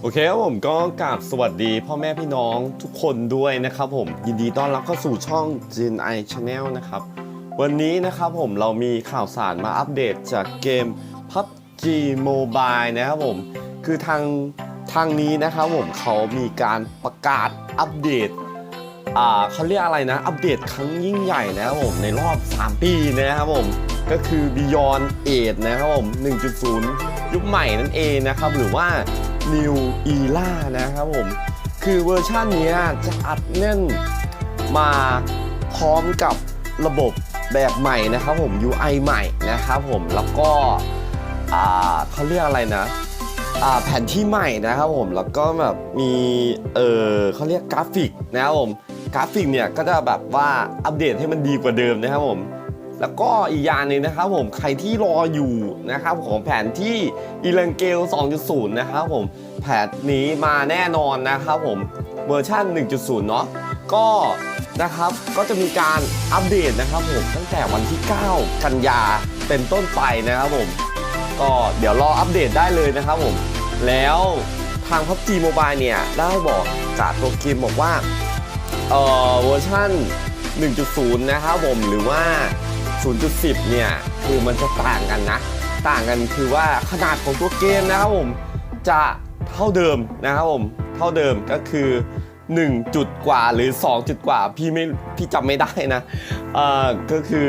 โอเคครับผมก็กราบสวัสดีพ่อแม่พี่น้องทุกคนด้วยนะครับผมยินดีต้อนรับเข้าสู่ช่อง Gen I Channel นะครับ วันนี้นะครับผมเรามีข่าวสารมาอัปเดตจากเกม PUBG Mobile นะครับผม คือทางทางนี้นะครับผมเขามีการประกาศอัปเดตอ่าเขาเรียกอะไรนะ อัปเดตครั้งยิ่งใหญ่นะครับผมในรอบ 3 ปีนะครับผมก็คือ Beyond 8นะครับผม 1.0 ยุคใหม่นั่นเองนะครับ หรือว่า New Era นะครับผม คือเวอร์ชันนี้จะอัดแน่นมาพร้อมกับระบบแบบใหม่นะครับผม UI ใหม่นะครับผม แล้วก็เขาเรียกอะไรนะแผนที่ใหม่นะครับผม แล้วก็แบบมีเออเขาเรียกกราฟิกนะครับผม กราฟิกเนี่ยก็จะแบบว่าอัปเดตให้มันดีกว่าเดิมนะครับผม แล้วก็อีกอย่างหนึ่งนะครับผมใครที่รออยู่นะครับของแผนที่อีเลนเกล 2.0 นะครับผมแผนนี้มาแน่นอนนะครับผมเวอร์ชัน1.0 เนาะก็นะครับก็จะมีการอัปเดตนะครับผมตั้งแต่วันที่ 9 กันยาเป็นต้นไปนะครับผม ก็เดี๋ยวรออัปเดตได้เลยนะครับผม แล้วทาง PUBG Mobile เนี่ย ได้บอกจากตัวเกมบอกว่าเอ่อเวอร์ชัน1.0 นะครับผม หรือว่า 0.10 เนี่ย คือมันจะต่างกันนะ ต่างกันคือว่าขนาดของตัวเกมนะครับผม จะเท่าเดิมนะครับผม เท่าเดิมก็คือ 1 จุดกว่าหรือ 2 จุดกว่า พี่ไม่พี่จำไม่ได้นะเอ่อก็คือ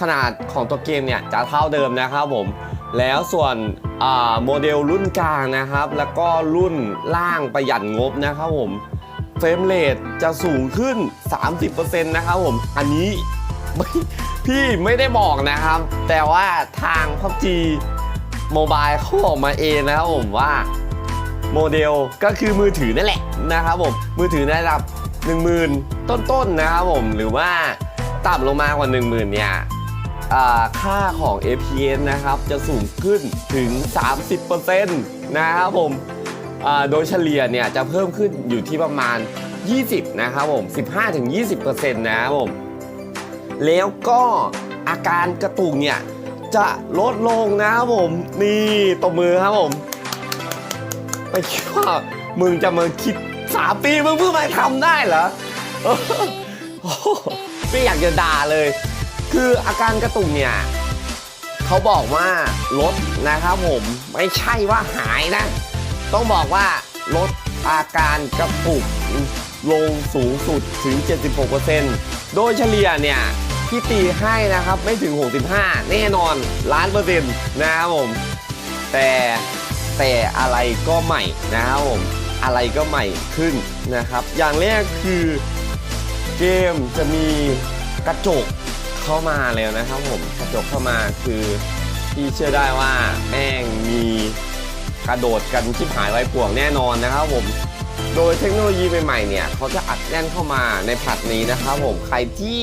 ขนาดของตัวเกมเนี่ยจะเท่าเดิมนะครับผม แล้วส่วนอ่าโมเดลรุ่นกลางนะครับ แล้วก็รุ่นล่างประหยัดงบนะครับผมเฟรมเรทจะสูงขึ้น 30%นะครับผม อันนี้ ไม่พี่ไม่ได้บอกนะครับ แต่ว่าทาง PUBG Mobile เขาบอกมาเองนะครับผมว่า โมเดลก็คือมือถือนั่นแหละนะครับผมมือถือในระดับ 10,000 ต้นๆนะครับผมหรือว่าต่ำลงมากว่า 10,000 เนี่ยอ่าค่าของ APS นะครับ จะสูงขึ้นถึง 30%นะครับผมโดยเฉลี่ยเนี่ยจะเพิ่มขึ้นอยู่ที่ประมาณ 20 นะครับผม 15-20%นะครับผม แล้วก็อาการกระตุกเนี่ยจะลดลงนะครับผม นี่ตบมือครับผมไปคิดว่ามึงจะมาคิดสามปีมึงเพิ่งมาทำได้เหรอออไม่อยากจะด่าเลย คืออาการกระตุกเนี่ยเขาบอกว่าลดนะครับผม ไม่ใช่ว่าหายนะ ต้องบอกว่าลดอาการกระตุกลงสูงสุดถึง 76%โดยเฉลี่ยเนี่ย ที่ตีให้นะครับ ไม่ถึง 65 แน่นอนล้านเปอร์เซ็นต์นะครับผม แต่แต่อะไรก็ใหม่นะครับผม อะไรก็ใหม่ขึ้นนะครับ อย่างแรกคือเกมจะมีกระจกเข้ามาแล้วนะครับผม กระจกเข้ามาคือที่เชื่อได้ว่าแม่งมีกระโดดกันชิบหายไว้ป่วงแน่นอนนะครับผมโดยเทคโนโลยีใหม่ๆเนี่ยเขาจะอัดแน่นเข้ามาในแพทนี้นะครับผม ใครที่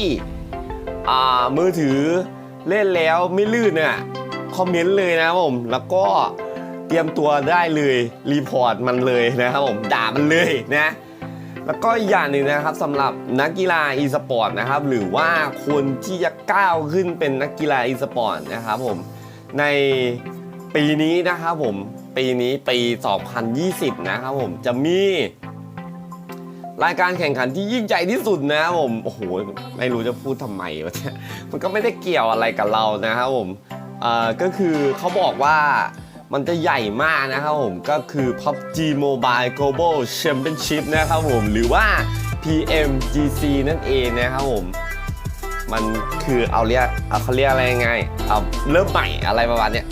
มือถือเล่นแล้วไม่ลื่นเนี่ยคอมเมนต์เลยนะครับผมแล้วก็เตรียมตัวได้เลยรีพอร์ตมันเลยนะครับผมด่ามันเลยนะแล้วก็อีกอย่างหนึ่งนะครับสำหรับนักกีฬา e-sport นะครับหรือว่าคนที่จะก้าวขึ้นเป็นนักกีฬา e-sport นะครับผมในปีนี้นะครับผมปีนี้ปี 2020 นะครับผมจะมี รายการแข่งขันที่ยิ่งใหญ่ที่สุดนะครับผมโอ้โหไม่รู้จะพูดทำไมวะเนี่ยมันก็ไม่ได้เกี่ยวอะไรกับเรานะครับผมเอ่อก็คือเขาบอกว่ามันจะใหญ่มากนะครับผมก็คือ PUBG Mobile Global Championship นะครับผมหรือว่า PMGC นั่นเองนะครับผมมันคือเอาเรียกเอาเขาเรียกอะไรไงเอาเริ่มใหม่อะไรประมาณเนี้ย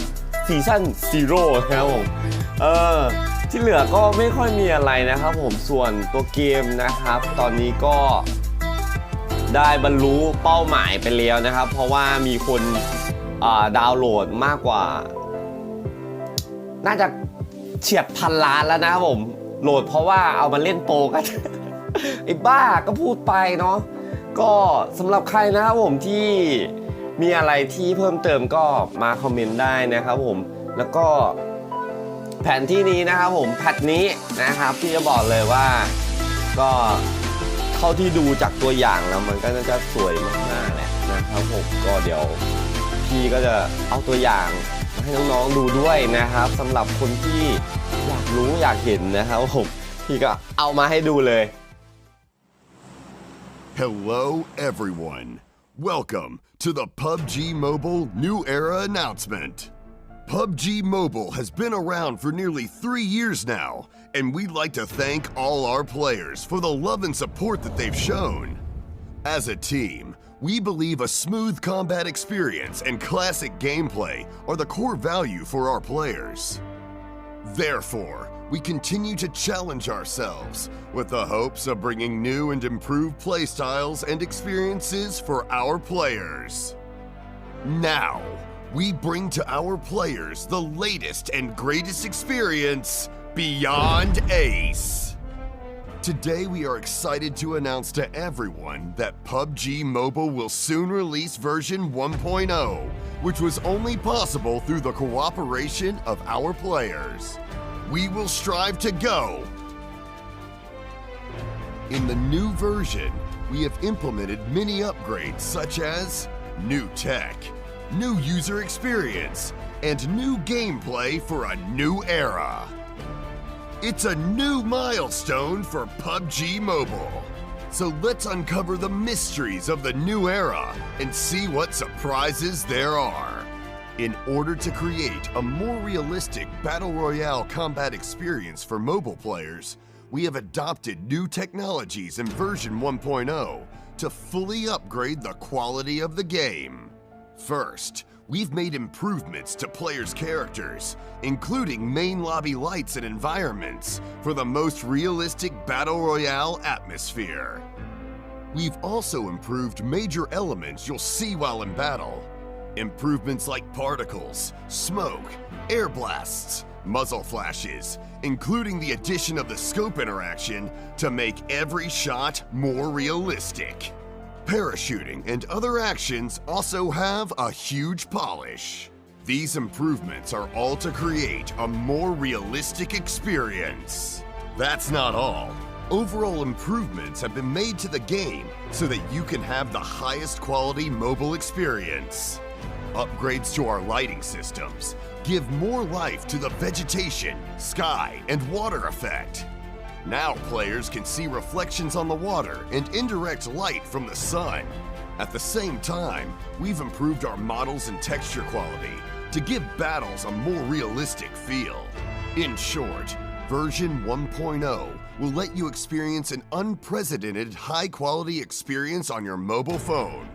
ซีซั่นซีโร่นะครับผมเออ ที่เหลือก็ไม่ค่อยมีอะไรนะครับผมส่วนตัวเกมนะครับ ตอนนี้ก็ได้บรรลุเป้าหมายไปแล้วนะครับ เพราะว่ามีคนดาวน์โหลดมากกว่า น่าจะเฉียดพันล้านแล้วนะครับผมโหลดเพราะว่าเอามาเล่นโปกันไอ้บ้าก็พูดไปเนาะก็สำหรับใครนะครับผมที่มีอะไรที่เพิ่มเติมก็มาคอมเมนต์ได้นะครับผมแล้วก็ แผนที่นี้นะครับผมแพทนี้นะครับ พี่จะบอกเลยว่าก็เท่าที่ดูจากตัวอย่างแล้วมันก็น่าจะสวยมากๆแหละนะครับผมก็เดี๋ยว พี่ก็จะเอาตัวอย่างให้น้องๆดูด้วยนะครับสำหรับคนที่อยากรู้อยากเห็นนะครับผมพี่ก็เอามาให้ดูเลย Hello, everyone. Welcome to the PUBG Mobile New Era announcement. PUBG Mobile has been around for nearly three years now, and we'd like to thank all our players for the love and support that they've shown. As a team, we believe a smooth combat experience and classic gameplay are the core value for our players. Therefore, we continue to challenge ourselves with the hopes of bringing new and improved playstyles and experiences for our players. Now, we bring to our players the latest and greatest experience Beyond Ace. Today, we are excited to announce to everyone that PUBG Mobile will soon release version 1.0, which was only possible through the cooperation of our players. We will strive to go. In the new version, we have implemented many upgrades such as new tech, new user experience, and new gameplay for a new era. It's a new milestone for PUBG Mobile. So let's uncover the mysteries of the new era and see what surprises there are. In order to create a more realistic Battle Royale combat experience for mobile players, we have adopted new technologies in version 1.0 to fully upgrade the quality of the game. First, we've made improvements to players' characters, including main lobby lights and environments, for the most realistic Battle Royale atmosphere. We've also improved major elements you'll see while in battle. Improvements like particles, smoke, air blasts, muzzle flashes, including the addition of the scope interaction to make every shot more realistic. Parachuting and other actions also have a huge polish. These improvements are all to create a more realistic experience. That's not all. Overall improvements have been made to the game so that you can have the highest quality mobile experience. Upgrades to our lighting systems give more life to the vegetation, sky, and water effect. Now players can see reflections on the water and indirect light from the sun. At the same time, we've improved our models and texture quality to give battles a more realistic feel. In short, version 1.0 will let you experience an unprecedented high quality experience on your mobile phone.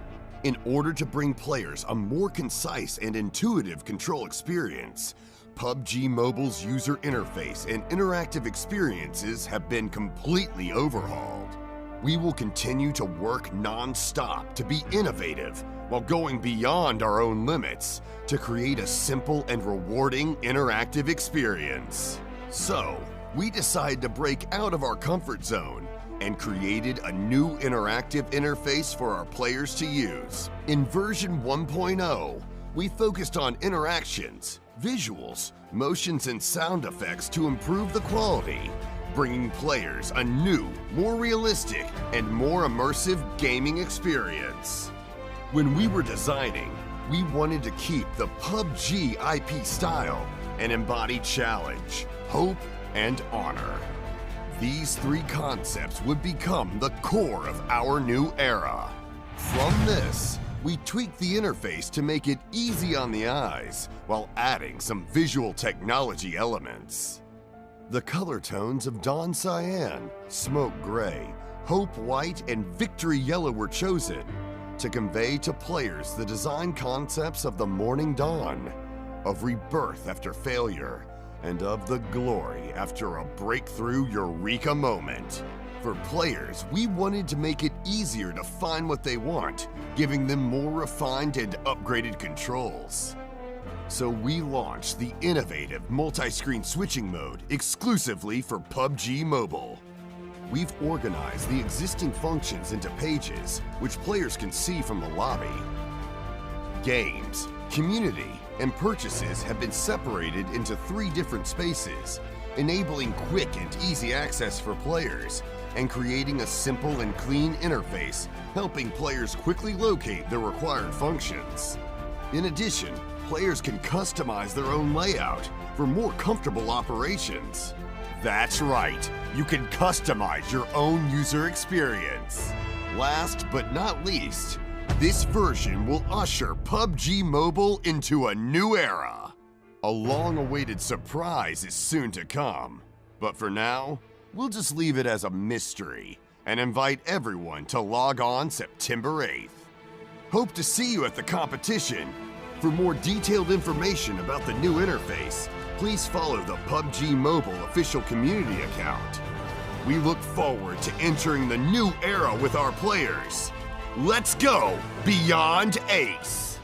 In order to bring players a more concise and intuitive control experience, PUBG Mobile's user interface and interactive experiences have been completely overhauled. We will continue to work non stop to be innovative while going beyond our own limits to create a simple and rewarding interactive experience. So, we decided to break out of our comfort zone and created a new interactive interface for our players to use. In version 1.0, we focused on interactions, visuals, motions, and sound effects to improve the quality, bringing players a new, more realistic, and more immersive gaming experience. When we were designing, we wanted to keep the PUBG IP style and embody challenge, hope, and honor. These three concepts would become the core of our new era. From this, we tweaked the interface to make it easy on the eyes while adding some visual technology elements. The color tones of Dawn Cyan, Smoke Gray, Hope White, and Victory Yellow were chosen to convey to players the design concepts of the morning dawn, of rebirth after failure, and of the glory after a breakthrough eureka moment. For players, we wanted to make it easier to find what they want, giving them more refined and upgraded controls. So we launched the innovative multi-screen switching mode exclusively for PUBG Mobile. We've organized the existing functions into pages, which players can see from the lobby. Games, community, and purchases have been separated into three different spaces, enabling quick and easy access for players and creating a simple and clean interface, helping players quickly locate their required functions. In addition, players can customize their own layout for more comfortable operations. That's right, you can customize your own user experience. Last but not least, this version will usher PUBG Mobile into a new era. A long awaited surprise is soon to come. But for now, we'll just leave it as a mystery and invite everyone to log on September 8th. Hope to see you at the competition. For more detailed information about the new interface, please follow the PUBG Mobile official community account. We look forward to entering the new era with our players. Let's go beyond Ace!